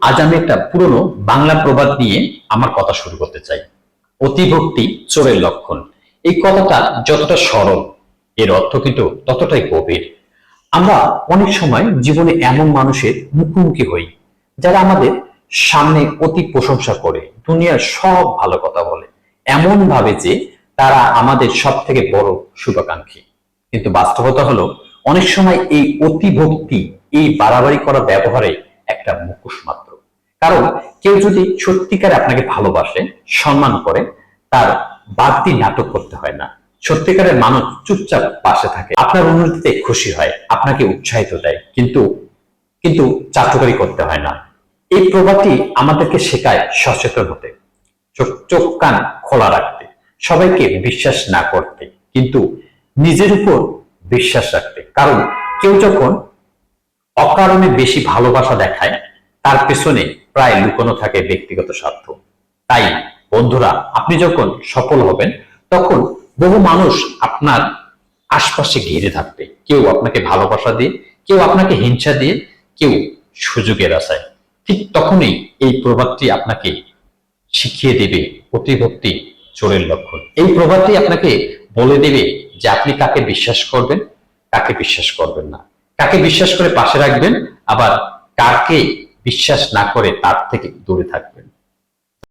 আজ আমি একটা পুরনো বাংলা প্রবাদ নিয়ে আমার কথা শুরু করতে চাই। অতিভক্তি চোরের লক্ষণ। এই কথাটা যতটা সরল, এর অর্থ কিন্তু ততটাই গভীর। আমরা অনেক সময় জীবনে এমন মানুষের মুখোমুখি হই, যারা আমাদের সামনে অতি প্রশংসা করে, দুনিয়ার সব ভালো কথা বলে। এমন ভাবে যে তারা আমাদের সব থেকে বড় শুভাকাঙ্ক্ষী। কিন্তু বাস্তবতা হলো, অনেক সময় এই অতিভক্তি, এই বাড়াবাড়ি করা ব্যবহারে একটা মুখোশ মাত্র। কারণ কেউ যদি সত্যিকার আপনাকে ভালোবাসে, সম্মান করে, তার বাড়তি নাটক করতে হয় না। সত্যিকারের মানুষ চুপচাপ পাশে থাকে। আপনার উন্নতিতে খুশি হয়, আপনাকে উৎসাহিত দেয়, কিন্তু কিন্তু চাটুকারি করতে হয় না। এই প্রভাবটি আমাদেরকে শেখায় সচেতন হতে, চোখ চোখ, কান খোলা রাখতে, সবাইকে বিশ্বাস না করতে, কিন্তু নিজের উপর বিশ্বাস রাখতে। কারণ কেউ যখন অকারণে বেশি ভালোবাসা দেখায়, তার পেছনে প্রায় লুকোনো থাকে ব্যক্তিগত স্বার্থ। তাই, বন্ধুরা, আপনি যখন সফল হবেন, তখন বহু মানুষ আপনার আশপাশে ঘিরে থাকবে। কেউ আপনাকে ভালোবাসা দিয়ে, কেউ আপনাকে হিংসা দিয়ে, কেউ সুযোগের আশায়। ঠিক তখনই এই প্রভাবটি আপনাকে শিখিয়ে দেবে প্রতিভক্তি চোরের লক্ষণ। এই প্রভাবটি আপনাকে বলে দেবে যে আপনি কাকে বিশ্বাস করবেন, কাকে বিশ্বাস করবেন না। কাকে বিশ্বাস করে পাশে রাখবেন, আবার কাকে বিশ্বাস না করে তার থেকে দূরে থাকবেন।